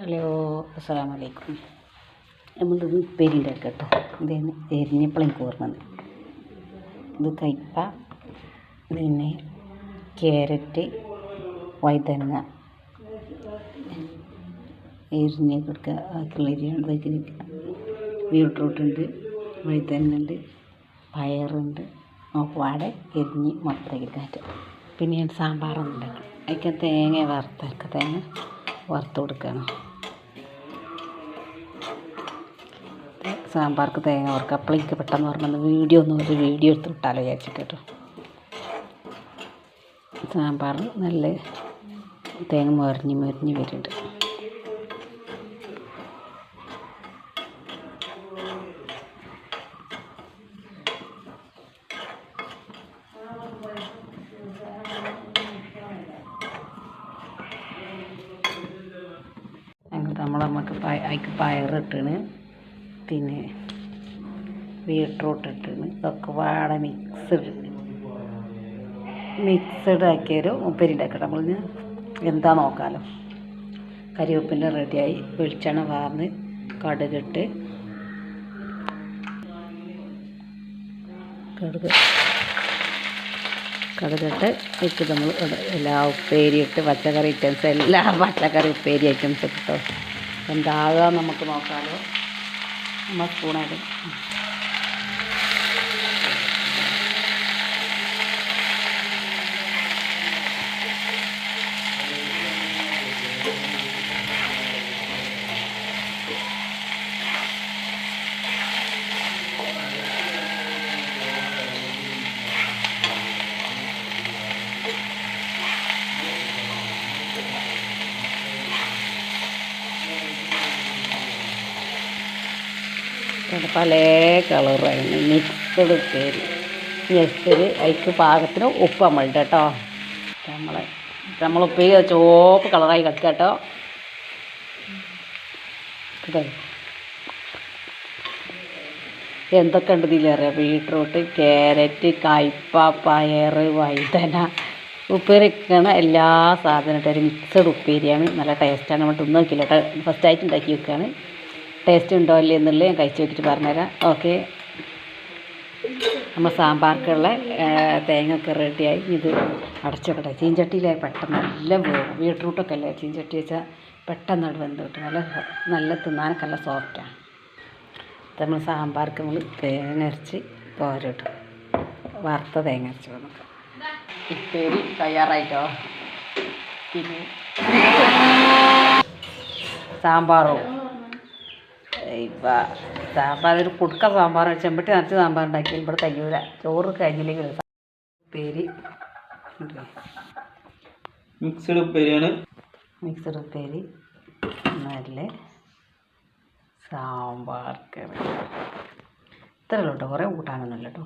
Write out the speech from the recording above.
Hello അസ്സാം വലൈക്കും നമ്മളിത് ഉപ്പേരി ഉണ്ടാക്കുക കേട്ടോ ഇതേന്ന് എരിഞ്ഞപ്പോൾ എനിക്ക് ഓർമ്മ ഇത് കയ്പ പിന്നെ ക്യാരറ്റ് വഴുതനങ്ങ എരിഞ്ഞ് കൊടുക്കുക. ബാക്കിയുള്ള എരിയാണ് വയ്ക്കുന്നത് ബീട്രൂട്ട് ഉണ്ട് വഴുതനങ്ങ ഉണ്ട് പയറുണ്ട് പാടെ എരിഞ്ഞ് മൊത്തമാക്കി കാറ്റും. പിന്നെ ഞാൻ സാമ്പാറൊന്നും ഉണ്ടാക്കണം അതിക്ക് തേങ്ങ വറുത്തേക്ക തേങ്ങ വറുത്ത് കൊടുക്കണം സാമ്പാർക്ക് തേങ്ങ വറുക്കുക. അപ്പോൾ എനിക്ക് പെട്ടെന്ന് ഓർമ്മ വീഡിയോ ഒന്നും ഒരു വീഡിയോ എടുത്ത് വിട്ടാലോ വിചാരിച്ചു കേട്ടോ. സാമ്പാർ നല്ല തേങ്ങ മുരഞ്ഞ് മൊരിഞ്ഞ് വരുന്നുണ്ട്. നമ്മൾ നമുക്ക് അതിക്ക് പയറിട്ടാണ്. പിന്നെ ബീട്രൂട്ട് ഇട്ടിന് ഇതൊക്കെ വാട മിക്സ്ഡ് മിക്സഡ് ആക്കിയൊരു ഉപ്പേരി ഉണ്ടാക്കട്ടെ നമ്മൾ എന്താ നോക്കാലോ? കരിവേപ്പിന്റെ റെഡിയായി. വെളിച്ചെണ്ണ വാർന്ന് കടുകിട്ട് കടുക് കടുകിട്ട് ഇട്ട് നമ്മൾ എല്ലാ ഉപ്പേരി ഇട്ട് പച്ചക്കറി ഐറ്റംസ് എല്ലാ പച്ചക്കറി ഉപ്പേരി ഐറ്റംസ് ഇട്ടോ എന്താകുക നമുക്ക് നോക്കാമല്ലോ നമ്മൾ സ്പൂണായിട്ട് ഇവിടെ പല കളറായിരുന്നു മിക്സഡ് ഉപ്പേരി. മിക്സഡ് അതിക്ക് പാകത്തിന് ഉപ്പ് നമ്മളുണ്ട് കേട്ടോ. നമ്മളെ നമ്മൾ ഉപ്പേരി ചോപ്പ് കളറായി കിടക്കുക കേട്ടോ. കേട്ടോ എന്തൊക്കെ ഉണ്ട് ഇതിലറിയാം ബീട്രൂട്ട് ക്യാരറ്റ് കയ്പ പയർ വഴുതന. ഉപ്പേരി വെക്കണ എല്ലാ സാധനവും ഇട്ട് ഒരു മിക്സഡ് ഉപ്പേരിയാണ്. നല്ല ടേസ്റ്റാണ് നമ്മൾ തിന്ന് നോക്കില്ല ഫസ്റ്റ് ആയിട്ട് ഉണ്ടാക്കി വെക്കുകയാണ് ടേസ്റ്റ് ഉണ്ടോ അല്ലേ എന്നുള്ളത് ഞാൻ കഴിച്ച് വെച്ചിട്ട് പറഞ്ഞുതരാം. ഓക്കെ നമ്മൾ സാമ്പാർക്കുള്ള തേങ്ങ ഒക്കെ റെഡിയായി ഇത് അടച്ചു വെക്കട്ടെ ചീഞ്ചട്ടിയിലായി പെട്ടെന്ന് നല്ല വേവും ബീട്രൂട്ടൊക്കെ അല്ലേ? ചീഞ്ചട്ടി വെച്ചാൽ പെട്ടെന്ന് അവിടെ വെന്ത് കിട്ടും. നല്ല നല്ല തിന്നാനൊക്കെ നല്ല സോഫ്റ്റാണ് നമ്മൾ സാമ്പാർക്ക് നമ്മൾ തേങ്ങ അരച്ച് തോരട്ടും. വറുത്ത തേങ്ങ അരച്ച് നമുക്ക്. ഇപ്പേരി തയ്യാറായിട്ടോ? പിന്നെ? സാമ്പാറും? ഇപ്പം സാമ്പാർ ഒരു കുടുക്ക സാമ്പാർ ചെമ്പട്ടി നിറച്ച് സാമ്പാർ ഉണ്ടാക്കിയാൽ ഇവിടെ കഴിയൂല ചോറ് കഴിഞ്ഞില്ലെങ്കിൽ ഉപ്പേരി. മിക്സഡ് ഉപ്പേരിയാണ്. മിക്സഡ് ഉപ്പേരി. നല്ല സാമ്പാർ കറി. ഇത്രയല്ലോ കേട്ടോ. കുറേ കൂട്ടാനൊന്നുമില്ല കേട്ടോ.